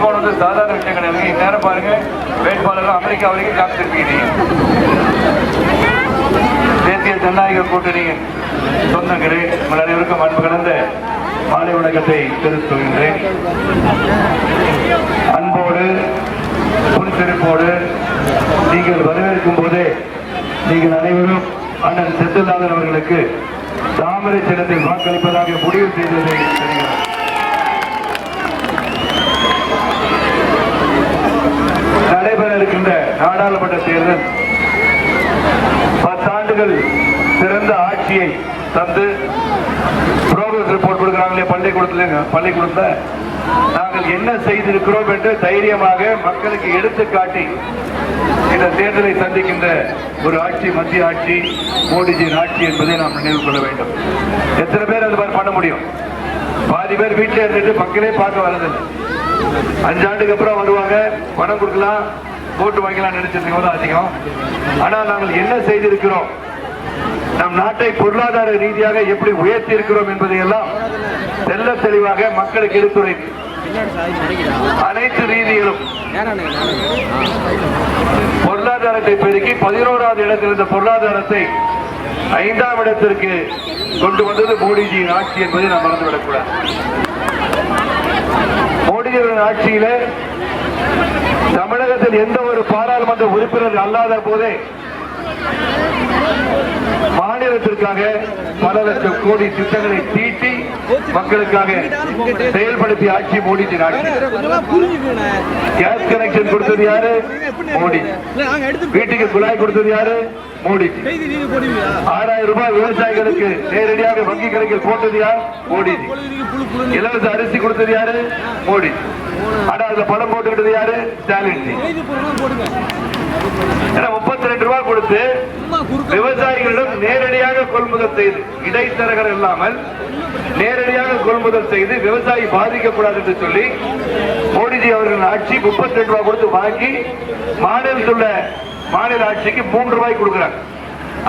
போனது சாதாரண விஷயம் கிடையாது இந்நேரம் பாருங்க. வேட்பாளர்கள் அமெரிக்கா வரைக்கும் காத்திருப்பீங்க தேசிய ஜனநாயக கூட்டணியின் சொந்தங்களே உங்கள் அனைவருக்கும் அன்பு கலந்த மாலை வணக்கத்தை தெரிவித்துக் அன்போடு புனித்திருப்போடு நீங்கள் வரவேற்கும் போதே நீங்கள் அனைவரும் அண்ணன் செந்தில்நாதன் அவர்களுக்கு தாமரை சின்னத்தில் வாக்களிப்பதாக முடிவு செய்ததை தெரிகிறது. நடைபெற இருக்கின்ற நாடாளுமன்ற தேர்தல் பத்தாண்டுகள் சிறந்த ஆட்சியை தந்து புரோகிரஸ் ரிப்போர்ட் கொடுக்குறாங்களே பள்ளிக்கூடத்துல பள்ளிக்கூடத்துல. நாங்கள் என்ன செய்திருக்கிறோம் என்று தைரியமாக மக்களுக்கு எடுத்து காட்டி இந்த தேர்தலை சந்திக்கின்ற ஒரு ஆட்சி மத்திய ஆட்சி மோடிஜியின் ஆட்சி என்பதை நாம் நினைவு கொள்ள வேண்டும். எத்தனை பேர் அது மாதிரி பண்ண முடியும்? பாதி பேர் வீட்டில் இருந்துட்டு மக்களே பார்க்க வரதில்லை அஞ்சாண்டுக்கு அப்புறம் வருவாங்க பணம் கொடுக்கலாம் ஓட்டு வாங்கலாம் நினைச்சிருக்கோம் தான் அதிகம். ஆனால் நாங்கள் என்ன செய்திருக்கிறோம்? நம் நாட்டை பொருளாதார ரீதியாக எப்படி உயர்த்தி இருக்கிறோம் என்பதையெல்லாம் தெல்ல தெளிவாக மக்களுக்கு எடுத்துரைத்து அனைத்து ரீதியிலும் பொருளாதாரத்தை பெருக்கி பதினோராவது இடத்தில் இருந்த பொருளாதாரத்தை ஐந்தாம் இடத்திற்கு கொண்டு வந்தது மோடிஜியின் ஆட்சி என்பதை நாம் மறந்துவிடக்கூடாது. மோடிஜியின் ஆட்சியில நீங்கள் எந்த ஒரு பாராளுமன்ற உறுப்பினர் அல்லாத போதே மாநிலத்திற்காக பல லட்சம் கோடி திட்டங்களை தீட்டி மக்களுக்காக செயல்படுத்தி ஆட்சி மோடி கேஸ் கனெக்ஷன் கொடுத்தது யாரு? மோடி. வீட்டுக்கு குழாய் கொடுத்தது யாரு? மோடிஜி ஆறாயிரம் ரூபாய் விவசாயிகளுக்கு நேரடியாக வங்கி கணக்கில் போட்டது யார்? மோடிஜி இலவச அரிசி கொடுத்தது யாரு? மோடி. ஆனா அதுல பணம் போட்டுக்கிட்டது யாரு? ஸ்டாலின். முப்பத்தி ரெண்டு ரூபாய் கொடுத்து விவசாயிகளிடம் நேரடியாக கொள்முதல் செய்து இடைத்தரகர் இல்லாமல் நேரடியாக கொள்முதல் செய்து விவசாயி பாதிக்கக்கூடாது என்று சொல்லி மோடிஜி அவர்கள் ஆட்சி முப்பத்தி ரெண்டு ரூபாய் கொடுத்து வாங்கி மாநிலத்தில் உள்ள மாநில ஆட்சிக்கு மூன்று ரூபாய் கொடுக்குறாங்க.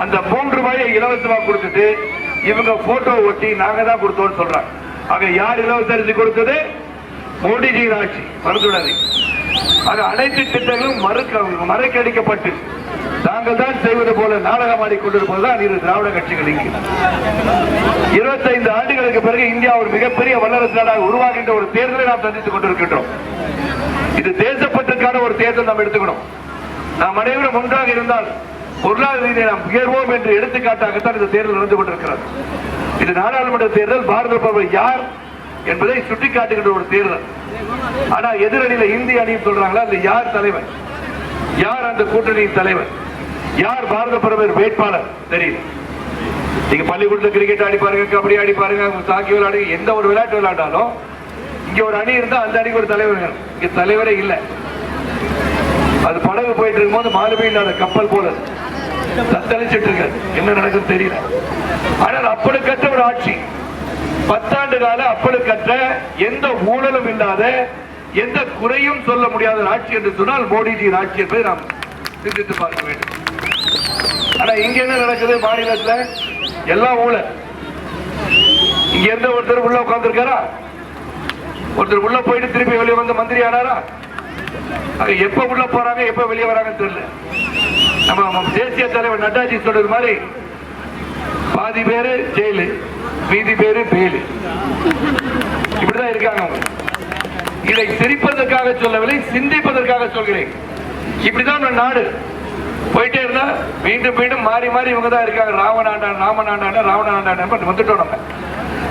அந்த மூன்று ரூபாயை இலவசமாக கொடுத்துட்டு இவங்க போட்டோ ஒட்டி நாங்க தான் கொடுத்தோம்னு சொல்றாங்க. ஆக யார் இலவச அரிசி கொடுத்தது? மோடிஜியின் ஆட்சி. மறந்துடாது ஆக அனைத்து திட்டங்களும் மறுக்க மறைக்கடிக்கப்பட்டு நாங்கள் தான் செய்வது போல நாடகம் ஆடிக்கொண்டிருப்பதுதான் இரு திராவிட கட்சிகள் இங்கு. இருபத்தைந்து ஆண்டுகளுக்கு பிறகு இந்தியா ஒரு மிகப்பெரிய வல்லரசு நாடாக உருவாகின்ற ஒரு தேர்தலை நாம் சந்தித்துக் கொண்டிருக்கின்றோம். இது தேசப்பற்றுக்கான ஒரு தேர்தல் நாம் எடுத்துக்கணும். நாம் அனைவரும் ஒன்றாக இருந்தால் பொருளாதார ரீதியை நாம் உயர்வோம் என்று எடுத்துக்காட்டாகத்தான் இந்த தேர்தல் நடந்து கொண்டிருக்கிறது. இது நாடாளுமன்ற தேர்தல் பாரத பிரதமர் யார் என்பதை சுட்டிக்காட்டுகின்ற ஒரு தேர்தல். ஆனா எதிரணியில இந்திய அணின்னு சொல்றாங்களா அந்த யார் தலைவர்? யார் அந்த கூட்டணியின் தலைவர்? யார் பாரத பிரதமர் வேட்பாளர்? தெரியல. நீங்க பள்ளிக்கூடத்தில் கிரிக்கெட் ஆடி பாருங்க கபடி ஆடி பாருங்க தாக்கி விளையாடுங்க எந்த ஒரு விளையாட்டு விளையாண்டாலும் இங்க ஒரு அணி இருந்தா அந்த அணிக்கு ஒரு தலைவர் வேணும். இங்க தலைவரே இல்லை. அது படகு போயிட்டு இருக்கும்போது மாலுமே இல்லாத கப்பல் போல தத்தளிச்சிட்டு இருக்க என்ன நடக்கும் தெரியல. ஆனால் அப்பளுக்கற்ற ஒரு ஆட்சி. பத்தாண்டு கால அப்பளுக்கற்ற எந்த ஊழலும் இல்லாத எந்த குறையும் சொல்ல முடியாத ஒரு ஆட்சி என்று சொன்னால் மோடிஜியின் ஆட்சி என்பதை நாம் சிந்தித்து பார்க்க வேண்டும். ஆனா இங்க என்ன நடக்குது? மாநிலத்துல எல்லாம் ஊழல் இங்க எந்த ஒருத்தர் உள்ள உட்கார்ந்துருக்காரா? ஒருத்தர் உள்ள போயிட்டு திருப்பி வெளியே வந்து மந்திரி ஆனாரா? எப்ப உள்ள போறாங்க எப்ப வெளியே வராங்கன்னு தெரியல. நம்ம தேசிய தலைவர் நட்டாஜி சொல்றது மாதிரி பாதி பேரு ஜெயிலு மீதி பேரு பெயிலு இப்படிதான் இருக்காங்க அவங்க. இதை சிரிப்பதற்காக சொல்லவில்லை சிந்திப்பதற்காக சொல்கிறேன். இப்படிதான் நம்ம நாடு போயிட்டே இருந்தா மீண்டும் மீண்டும் மாறி மாறி இவங்க தான் இருக்காங்க ராவணாண்டான் ராவண ராவணாண்டான் வந்துட்டோம் நம்ம.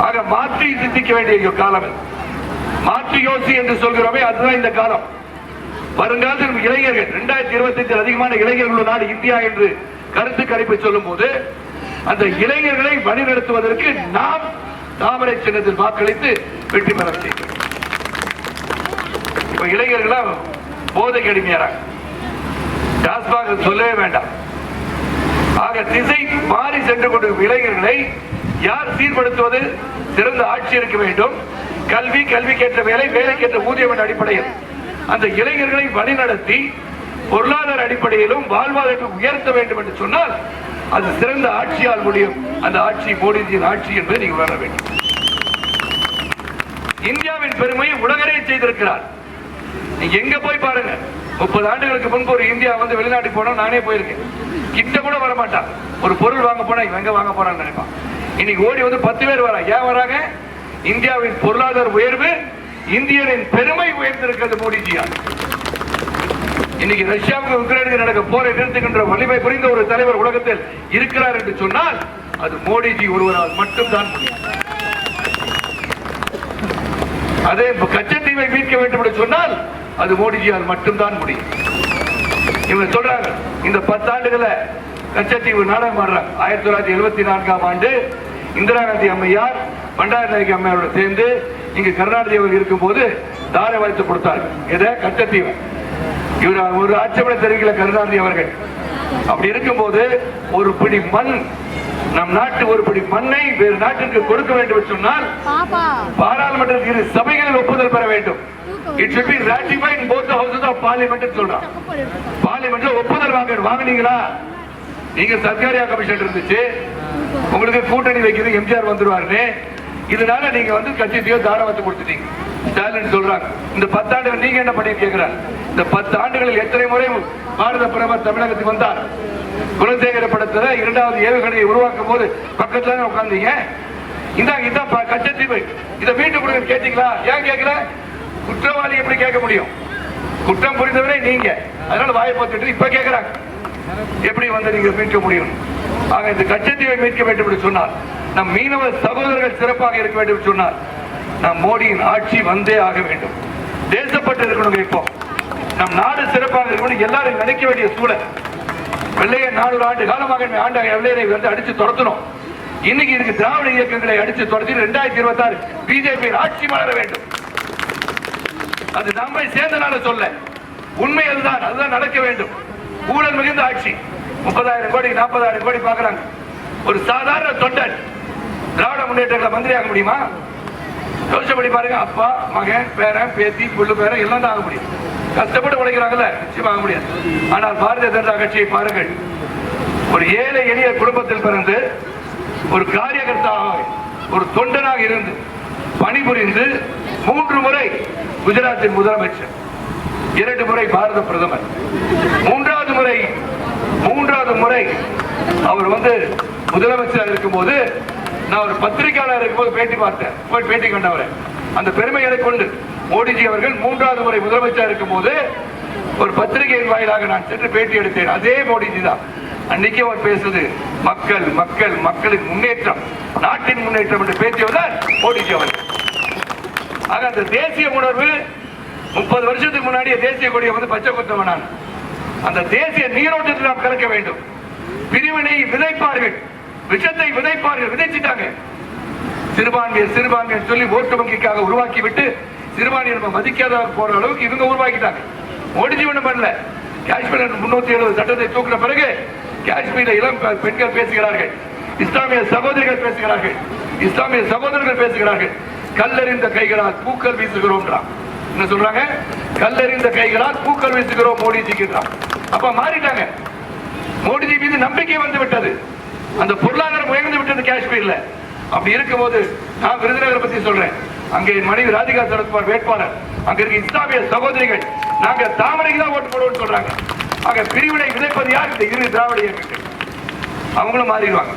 ஆக மாற்றி சிந்திக்க வேண்டிய காலம் மாற்றி யோசி என்று சொல்கிறோமே அதுதான் இந்த காலம். வருங்காலத்தில் இளைஞர்கள் இரண்டாயிரத்தி இருபத்தி அஞ்சு அதிகமான இளைஞர்கள் உள்ள நாடு இந்தியா என்று கருத்து கணிப்பை சொல்லும் போது அந்த இளைஞர்களை வழிநடத்துவதற்கு நாம் தாமரை சின்னத்தில் வாக்களித்து வெற்றி பெற செய்கிறோம் இப்ப இளைஞர்களா போதைக்கு அடிமையாராங்க டாஸ்மாக சொல்லவே வேண்டாம். ஆக திசை மாறி சென்று கொண்டிருக்கும் இளைஞர்களை யார் சீர்படுத்துவது? சிறந்த ஆட்சி இருக்க வேண்டும். கல்வி கல்விக்கேற்ற வேலை வேலைக்கேற்ற ஊதியம் என்ற அடிப்படையில். அந்த இளைஞர்களை வழிநடத்தி பொருளாதார அடிப்படையிலும் வாழ்வாதாரத்தை உயர்த்த வேண்டும் என்று சொன்னால் அது சிறந்த ஆட்சியால் முடியும். அந்த ஆட்சி மோடிஜியின் ஆட்சி என்பதை நீங்க உணர வேண்டும். இந்தியாவின் பெருமையை உலகரே செய்திருக்கிறார். நீங்க எங்க போய் பாருங்க. முப்பது ஆண்டுகளுக்கு முன்பு ஒரு இந்தியா வந்து வெளிநாட்டுக்கு போனோம் நானே போயிருக்கேன். கிட்ட கூட வர மாட்டான் ஒரு பொருள் வாங்க போனா இவன் எங்க வாங்க போறான்னு நினைப்பான். இன்னைக்கு ஓடி வந்து பத்து பேர் வரா ஏன் வராங்க? இந்தியாவின் பொருளாதார உயர்வு இந்தியரின் பெருமை உயர்ந்திருக்கிறது மோடிஜியால். இன்னைக்கு ரஷ்யாவுக்கு உக்ரைனுக்கு நடக்க போரை நிறுத்துகின்ற வலிமை புரிந்த ஒரு தலைவர் உலகத்தில் இருக்கிறார் என்று சொன்னால் அது மோடிஜி ஒருவரால் மட்டும்தான் அதே அதே கச்சத்தீவை மீட்க வேண்டும் என்று சொன்னால் அது மோடிஜியால் மட்டும்தான் முடியும். இவங்க சொல்றாங்க இந்த பத்தாண்டுகள கச்சத்தீவு நாடகம் ஆடுறாங்க. ஆயிரத்தி தொள்ளாயிரத்தி எழுபத்தி நான்காம் ஆண்டு இந்திரா காந்தி அம்மையார் பண்டார நாயகி அம்மையாரோட சேர்ந்து இங்க கருணாநிதி அவர்கள் இருக்கும்போது தாரை வாய்த்து கொடுத்தார். எதை? கச்சத்தீவு. இவர் ஒரு ஆட்சேபனை தெரிவிக்கல கருணாநிதி அவர்கள் அப்படி இருக்கும்போது ஒரு பிடி மண் நம் நாட்டு ஒரு பிடி மண்ணை வேறு நாட்டிற்கு கொடுக்க வேண்டும் என்று சொன்னால் பாப்பா. பாராளுமன்ற இரு சபைகளில் ஒப்புதல் பெற வேண்டும். இட் houses of parliament ன்னு சொல்றான். பார்லிமெண்ட்ல ஒப்புதல் வாங்க வாங்குனீங்களா? நீங்க சர்க்காரியா கமிஷன் இருந்துச்சு. உங்களுக்கு கூட்டணி வைக்கிறது எம்ஜிஆர் வந்துருவாருன்னு. இதனால நீங்க வந்து கட்சியத்தையோ தாராவத்தை கொடுத்துட்டீங்க. ஸ்டாலின் சொல்றாங்க. இந்த பத்தாண்டு நீங்க என்ன பண்ணி கேட்கிறார் இந்த பத்து ஆண்டுகளில் எத்தனை முறை பாரத பிரதமர் தமிழகத்துக்கு வந்தார்? குலசேகர படத்துல இரண்டாவது ஏவுகணையை உருவாக்கும் போது பக்கத்துல தான் உட்கார்ந்தீங்க? இந்தாங்க இதான் ப- கச்சத்தீவு இதை மீட்டு கொடுங்க கேட்டீங்களா? ஏன் கேட்கல குற்றவாளி எப்படி கேட்க முடியும்? குற்றம் புரிந்தவரே நீங்க. அதனால வாயை பார்த்துட்டு இப்ப கேட்கிறாங்க எப்படி வந்து நீங்க மீட்க முடியும்? ஆக இந்த கச்சத்தீவை மீட்க வேண்டும் என்று சொன்னால் நம் மீனவ சகோதரர்கள் சிறப்பாக இருக்க வேண்டும் என்று நம் மோடியின் ஆட்சி வந்தே ஆக வேண்டும். தேசப்பட்டு இருக்கணும் இப்போ நம் நாடு சிறப்பாக இருக்கணும் எல்லாரும் நினைக்க வேண்டிய சூழல். வெள்ளையை நானூறு ஆண்டு காலமாக ஆண்டாக வெள்ளையரை வந்து அடிச்சு துரத்தணும் இன்னைக்கு இருக்கு திராவிட இயக்கங்களை அடிச்சு துரத்தி ரெண்டாயிரத்தி இருபத்தி ஆறு பிஜேபி ஆட்சி மலர வேண்டும். அது நம்மை சேர்ந்தனால சொல்ல. உண்மை அதுதான். அதுதான் நடக்க வேண்டும். ஊழல் மிகுந்த ஆட்சி. முப்பதாயிரம் கோடி நாற்பதாயிரம் கோடி பாக்குறாங்க ஒரு சாதாரண தொண்டன் திராவிட முன்னேற்ற மந்திரி ஆக முடியுமா? யோசிச்சபடி பாருங்க அப்பா மகன் பேரன் பேத்தி புள்ளு பேரன் எல்லாம் தான் ஆக முடியும். கஷ்டப்பட்டு உழைக்கிறாங்கல்ல நிச்சயமாக ஆக முடியாது. ஆனால் பாரதிய ஜனதா கட்சியை பாருங்கள். ஒரு ஏழை எளிய குடும்பத்தில் பிறந்து ஒரு காரியகர்த்தாக ஒரு தொண்டனாக இருந்து பணிபுரிந்து மூன்று முறை குஜராத்தின் முதலமைச்சர். இரண்டு முறை பாரத பிரதமர். மூன்றாவது முறை மூன்றாவது முறை அவர் வந்து முதலமைச்சராக இருக்கும்போது நான் ஒரு பத்திரிகையாளர் இருக்கும்போது பேட்டி பார்த்தேன். போய் பேட்டி கண்டவரை. அந்த பெருமைகளை கொண்டு மோடிஜி அவர்கள் மூன்றாவது முறை முதலமைச்சராக இருக்கும்போது ஒரு பத்திரிகையின் வாயிலாக நான் சென்று பேட்டி எடுத்தேன். அதே மோடிஜி தான். அன்னைக்கு அவர் பேசுது மக்கள் மக்கள் மக்களின் முன்னேற்றம் நாட்டின் முன்னேற்றம் என்று பேசியவர் தான் மோடிஜி அவர்கள். ஆக அந்த தேசிய உணர்வு முப்பது வருஷத்துக்கு முன்னாடியே தேசிய கொடியை வந்து பச்சை குத்தவன் நான். அந்த தேசிய நீரோட்டத்தில் நாம் கலக்க வேண்டும். பிரிவினை விதைப்பார்கள். விஷத்தை விதைப்பார்கள் விதைச்சிட்டாங்க. சிறுபான்மையர் சிறுபான்மையர் சொல்லி ஓட்டு வங்கிக்காக உருவாக்கி விட்டு சிறுபான்மையர் நம்ம மதிக்காத போற அளவுக்கு இவங்க உருவாக்கிட்டாங்க. மோடிஜி ஒண்ணும் பண்ணல. காஷ்மீர் முன்னூத்தி எழுபது சட்டத்தை தூக்கின பிறகு காஷ்மீரில் இளம் பெண்கள் பேசுகிறார்கள். இஸ்லாமிய சகோதரிகள் பேசுகிறார்கள். இஸ்லாமிய சகோதரர்கள் பேசுகிறார்கள். கல்லறிந்த கைகளால் பூக்கள் வீசுகிறோம்ன்றான். என்ன சொல்றாங்க? கல்லறிந்த கைகளால் பூக்கள் வீசுகிறோம் மோடிஜிக்குன்றான் அப்ப மாறிட்டாங்க. மோடிஜி மீது நம்பிக்கை வந்து விட்டது. அந்த பொருளாதாரம் உயர்ந்து விட்டது காஷ்மீர்ல. அப்படி இருக்கும்போது நான் விருதுநகரை பத்தி சொல்றேன். அங்கே மனைவி ராதிகா சரத்குமார் வேட்பாளர். அங்க இருக்க இஸ்லாமிய சகோதரிகள். நாங்க தாமரைக்கு தான் ஓட்டு போடுவோம்னு சொல்றாங்க. அங்க பிரிவினை விதைப்பது யார்? இந்த இரு திராவிட இயக்கங்கள். அவங்களும் மாறிடுவாங்க.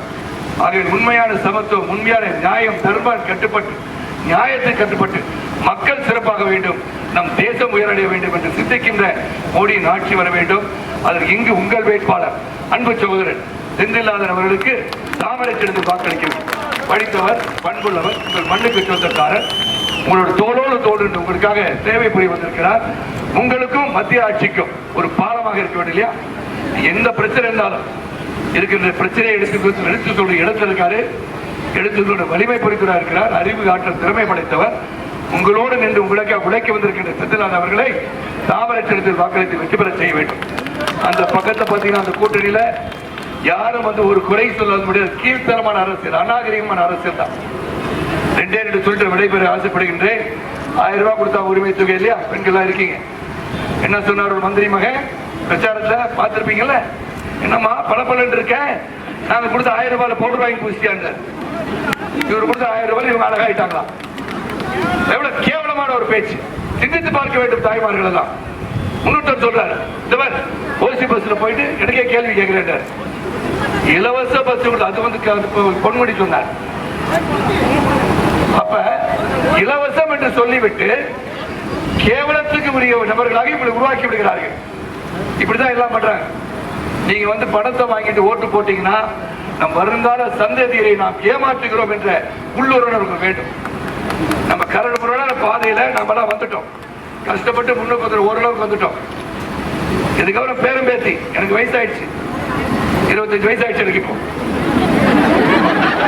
ஆகவே உண்மையான சமத்துவம் உண்மையான நியாயம் தர்மம் கட்டுப்பட்டு நியாயத்தை கட்டுப்பட்டு மக்கள் சிறப்பாக வேண்டும். நம் தேசம் உயரடைய வேண்டும் என்று சிந்திக்கின்ற மோடியின் ஆட்சி வர வேண்டும். அதற்கு இங்கு உங்கள் வேட்பாளர் அன்பு சகோதரன் செந்தில்லாதன் அவர்களுக்கு தாமரை செடுத்து வாக்களிக்க படித்தவர் பண்புள்ளவர் உங்கள் மண்ணுக்கு சொந்தக்காரர். உங்களோட தோளோடு தோடு என்று உங்களுக்காக சேவை புரிய வந்திருக்கிறார். உங்களுக்கும் மத்திய ஆட்சிக்கும் ஒரு பாலமாக இருக்க வேண்டும் இல்லையா? எந்த பிரச்சனை இருந்தாலும் இருக்கின்ற பிரச்சனையை எடுத்து எடுத்து சொல்லி இடத்துல எடுத்து வலிமை பொறித்துறா இருக்கிறார். அறிவு ஆற்றல் திறமை படைத்தவர். உங்களோடு நின்று உங்களுக்கு உழைக்க வந்திருக்கின்ற செந்திலான அவர்களை தாமரச்சனத்தில் வாக்களித்து வெற்றி பெற செய்ய வேண்டும். அந்த பக்கத்தை பார்த்தீங்கன்னா அந்த கூட்டணியில யாரும் வந்து ஒரு குறை சொல்ல முடியாது. கீழ்த்தரமான அரசியல் அநாகரிகமான அரசியல் தான். ரெண்டே ரெண்டு சொல்லிட்டு விடைபெற ஆசைப்படுகின்றேன். ஆயிரம் ரூபாய் கொடுத்தா உரிமை தொகை இல்லையா? பெண்கள்லாம் இருக்கீங்க. என்ன சொன்னார் ஒரு மந்திரி மகன்? பிரச்சாரத்துல பார்த்துருப்பீங்கல்ல? என்னம்மா பல பலன் இருக்கேன் நாங்க கொடுத்த ஆயிரம் ரூபாயில பவுடர் வாங்கி பூசியாங்க இவர் கொடுத்த ஆயிரம் ரூபாய் இவங்க அழகாயிட்டாங்களாம். எவ்வளவு கேவலமான ஒரு பேச்சு. சிந்தித்து பார்க்க வேண்டும் தாய்மார்கள் எல்லாம். முன்னூற்றம் சொல்றாரு. இந்த மாதிரி ஓசி பஸ்ல போயிட்டு எனக்கே கேள்வி கேட்கிறேன் இலவச பஸ் அது வந்து பொன்முடி சொன்னார். அப்ப இலவசம் என்று சொல்லிவிட்டு கேவலத்துக்கு உரிய நபர்களாக இப்படி உருவாக்கி விடுகிறார்கள். இப்படிதான் எல்லாம் பண்றாங்க. நீங்க வந்து பணத்தை வாங்கிட்டு ஓட்டு போட்டீங்கன்னா நம் வருங்கால சந்ததியை நாம் ஏமாற்றுகிறோம் என்ற உள்ளுணர்வு வேண்டும். நம்ம கரடு முரடான பாதையில நம்ம எல்லாம் வந்துட்டோம். கஷ்டப்பட்டு முன்னுக்கு வந்துடும் ஓரளவுக்கு வந்துட்டோம். இதுக்கப்புறம் பேரும் பேத்தி. எனக்கு வயசாயிடுச்சு. இருபத்தஞ்சு வயசாயிடுச்சு எனக்கு இப்போ.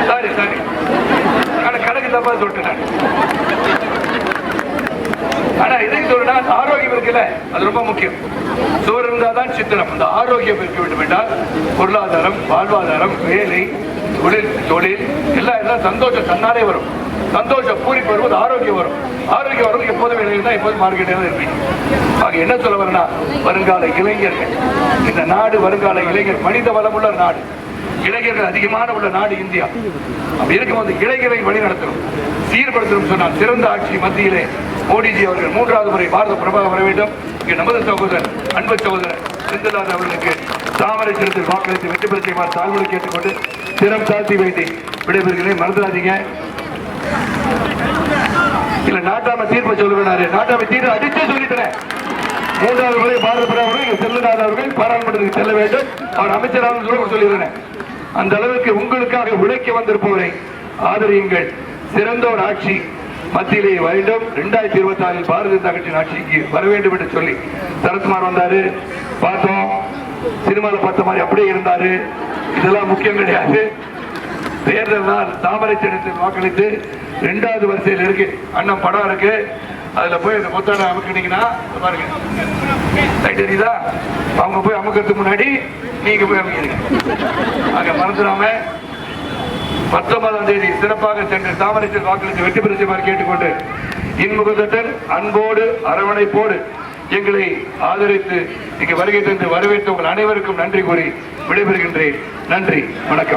சாரி சாரி ஆனா கணக்கு தப்பா சொல்லிட்டேன் ஆனா இதுக்கு சொல்றா ஆரோக்கியம் இருக்குல்ல? அது ரொம்ப முக்கியம். சுவர் இருந்தாதான் சித்திரம் அந்த ஆரோக்கியம் இருக்க வேண்டும் என்றால் பொருளாதாரம் வாழ்வாதாரம் வேலை தொழில் தொழில் எல்லாம் எல்லாம் சந்தோஷம் தன்னாலே வரும். சந்தோஷம் பூரிப்பு வரும்போது ஆரோக்கியம் வரும். ஆரோக்கியம் வரும் எப்போதும் வேலையில் தான் எப்போதும் மார்க்கெட்டே தான் இருப்பீங்க. ஆக என்ன சொல்ல வரேன்னா வருங்கால இளைஞர்கள் இந்த நாடு வருங்கால இளைஞர் மனித வளமுள்ள நாடு. இளைஞர்கள் அதிகமான உள்ள நாடு இந்தியா. அப்படி இருக்கும்போது இளைஞரை வழி நடத்தணும். சீர்படுத்தணும் சொன்னால் சிறந்த ஆட்சி மத்தியிலே மோடிஜி அவர்கள் மூன்றாவது முறை பாரத பிரபாக வர வேண்டும். இங்கே நமது சகோதரர் அன்பு சகோதரர் செந்தில்நாத் அவர்களுக்கு தாமரை சிறத்தில் வாக்களித்து வெற்றி பெற செய்வார் தாழ்வுகளை கேட்டுக்கொண்டு சிரம் தாழ்த்தி வைத்து விடைபெறுகிறேன். மறந்துடாதீங்க. இல்ல நாட்டாம தீர்ப்பு சொல்லுவேனாரு நாட்டாம தீர்ப்பு அடித்து சொல்லிட்டேன். மூன்றாவது முறை பாரத பிரதமர் செல்லுநாத அவர்கள். பாராளுமன்றத்துக்கு செல்ல வேண்டும். அவர் அமைச்சராக சொல்ல சொல்லியிருந்தேன் அந்த அளவுக்கு உங்களுக்காக உழைக்க வந்திருப்பவரை ஆதரியுங்கள். சிறந்த ஒரு ஆட்சி மத்தியிலே வேண்டும். இரண்டாயிரத்தி இருபத்தி ஆறில் பாரதிய ஜனதா கட்சியின் ஆட்சிக்கு வர வேண்டும் என்று சொல்லி சரத்குமார் வந்தாரு. பார்த்தோம். சினிமாவில் பார்த்த மாதிரி அப்படியே இருந்தாரு. இதெல்லாம் முக்கியம் கிடையாது. தேர்தல் தான் தாமரை சின்னத்தில் வாக்களித்து ரெண்டாவது வரிசையில் இருக்கு. அண்ணன் படம் இருக்கு. அதுல போய் அந்த முத்தாட அமுக்கினீங்கன்னா பாருங்க. தெரியுதா அவங்க போய் அமுக்கிறதுக்கு முன்னாடி நீங்க போய் அமைக்கிறீங்க அங்க மறந்துடாம பத்தொன்பதாம் தேதி சிறப்பாக சென்று தாமரைத்தில் வாக்களித்து வெற்றி பெறுமாறு கேட்டுக்கொண்டு இன்முகத்தட்டன் அன்போடு அரவணைப்போடு எங்களை ஆதரித்து இங்கு வருகை தந்து வரவேற்ற உங்கள் அனைவருக்கும் நன்றி கூறி விடைபெறுகின்றேன். நன்றி. வணக்கம்.